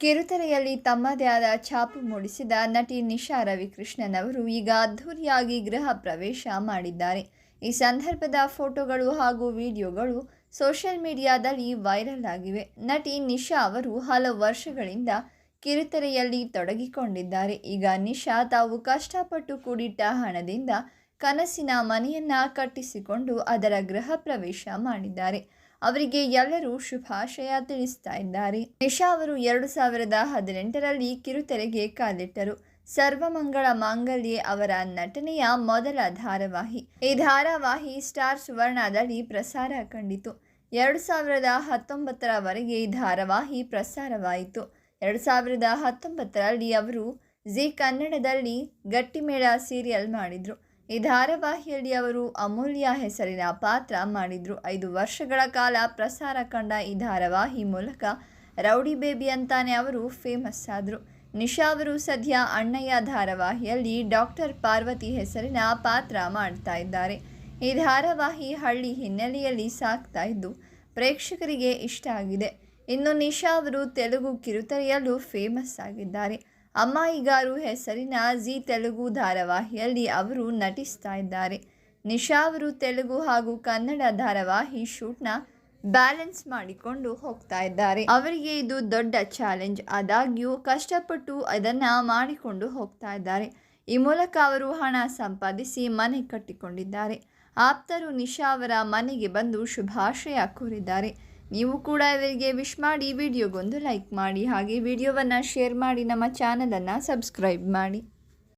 ಕಿರುತೆರೆಯಲ್ಲಿ ತಮ್ಮದೇ ಆದ ಛಾಪು ಮೂಡಿಸಿದ ನಟಿ ನಿಶಾ ರವಿಕೃಷ್ಣನ್ ಅವರು ಈಗ ಅದ್ಧೂರಿಯಾಗಿ ಗೃಹ ಪ್ರವೇಶ ಮಾಡಿದ್ದಾರೆ. ಈ ಸಂದರ್ಭದ ಫೋಟೋಗಳು ಹಾಗೂ ವಿಡಿಯೋಗಳು ಸೋಷಿಯಲ್ ಮೀಡಿಯಾದಲ್ಲಿ ವೈರಲ್ ಆಗಿವೆ. ನಟಿ ನಿಶಾ ಅವರು ಹಲವು ವರ್ಷಗಳಿಂದ ಕಿರುತೆರೆಯಲ್ಲಿ ತೊಡಗಿಕೊಂಡಿದ್ದಾರೆ. ಈಗ ನಿಶಾ ತಾವು ಕಷ್ಟಪಟ್ಟು ಕೂಡಿಟ್ಟ ಹಣದಿಂದ ಕನಸಿನ ಮನೆಯನ್ನ ಕಟ್ಟಿಸಿಕೊಂಡು ಅದರ ಗೃಹ ಪ್ರವೇಶ ಮಾಡಿದ್ದಾರೆ. ಅವರಿಗೆ ಎಲ್ಲರೂ ಶುಭಾಶಯ ತಿಳಿಸ್ತಾ ಇದ್ದಾರೆ. ನಿಶಾ ಅವರು ಎರಡು ಸಾವಿರದ ಹದಿನೆಂಟರಲ್ಲಿ ಕಿರುತೆರೆಗೆ ಕಾಲಿಟ್ಟರು. ಸರ್ವಮಂಗಳ ಮಾಂಗಲ್ಯೆ ಅವರ ನಟನೆಯ ಮೊದಲ ಧಾರಾವಾಹಿ. ಈ ಧಾರಾವಾಹಿ ಸ್ಟಾರ್ ಸುವರ್ಣದಲ್ಲಿ ಪ್ರಸಾರ ಕಂಡಿತು. ಎರಡು ಸಾವಿರದ ಹತ್ತೊಂಬತ್ತರವರೆಗೆ ಈ ಧಾರಾವಾಹಿ ಪ್ರಸಾರವಾಯಿತು. ಎರಡು ಸಾವಿರದ ಹತ್ತೊಂಬತ್ತರಲ್ಲಿ ಅವರು ಜಿ ಕನ್ನಡದಲ್ಲಿ ಗಟ್ಟಿಮೇಳ ಸೀರಿಯಲ್ ಮಾಡಿದರು. ಈ ಧಾರಾವಾಹಿಯಲ್ಲಿ ಅವರು ಅಮೂಲ್ಯ ಹೆಸರಿನ ಪಾತ್ರ ಮಾಡಿದ್ರು. ಐದು ವರ್ಷಗಳ ಕಾಲ ಪ್ರಸಾರ ಕಂಡ ಈ ಧಾರಾವಾಹಿ ಮೂಲಕ ರೌಡಿ ಬೇಬಿ ಅಂತಾನೆ ಅವರು ಫೇಮಸ್ ಆದರು. ನಿಶಾ ಅವರು ಸದ್ಯ ಅಣ್ಣಯ್ಯ ಧಾರಾವಾಹಿಯಲ್ಲಿ ಡಾಕ್ಟರ್ ಪಾರ್ವತಿ ಹೆಸರಿನ ಪಾತ್ರ ಮಾಡ್ತಾ ಇದ್ದಾರೆ. ಈ ಧಾರಾವಾಹಿ ಹಳ್ಳಿ ಹಿನ್ನೆಲೆಯಲ್ಲಿ ಸಾಕ್ತಾ ಇದ್ದು ಪ್ರೇಕ್ಷಕರಿಗೆ ಇಷ್ಟ ಆಗಿದೆ. ಇನ್ನು ನಿಶಾ ಅವರು ತೆಲುಗು ಕಿರುತೆರೆಯಲ್ಲೂ ಫೇಮಸ್ ಆಗಿದ್ದಾರೆ. ಅಮ್ಮಾಯಿಗಾರು ಹೆಸರಿನ ಜಿ ತೆಲುಗು ಧಾರಾವಾಹಿಯಲ್ಲಿ ಅವರು ನಟಿಸ್ತಾ ಇದ್ದಾರೆ. ನಿಶಾ ಅವರು ತೆಲುಗು ಹಾಗೂ ಕನ್ನಡ ಧಾರಾವಾಹಿ ಶೂಟ್ನ ಬ್ಯಾಲೆನ್ಸ್ ಮಾಡಿಕೊಂಡು ಹೋಗ್ತಾ ಇದ್ದಾರೆ. ಅವರಿಗೆ ಇದು ದೊಡ್ಡ ಚಾಲೆಂಜ್. ಆದಾಗ್ಯೂ ಕಷ್ಟಪಟ್ಟು ಅದನ್ನು ಮಾಡಿಕೊಂಡು ಹೋಗ್ತಾ ಇದ್ದಾರೆ. ಈ ಮೂಲಕ ಅವರು ಹಣ ಸಂಪಾದಿಸಿ ಮನೆ ಕಟ್ಟಿಕೊಂಡಿದ್ದಾರೆ. ಆಪ್ತರು ನಿಶಾ ಅವರ ಮನೆಗೆ ಬಂದು ಶುಭಾಶಯ ಕೋರಿದ್ದಾರೆ. ನೀವು ಕೂಡ ಇವರಿಗೆ ವಿಶ್ ಮಾಡಿ ವಿಡಿಯೋಗೊಂದು ಲೈಕ್ ಮಾಡಿ ಹಾಗೆ ವಿಡಿಯೋವನ್ನು ಶೇರ್ ಮಾಡಿ ನಮ್ಮ ಚಾನಲನ್ನು ಸಬ್ಸ್ಕ್ರೈಬ್ ಮಾಡಿ.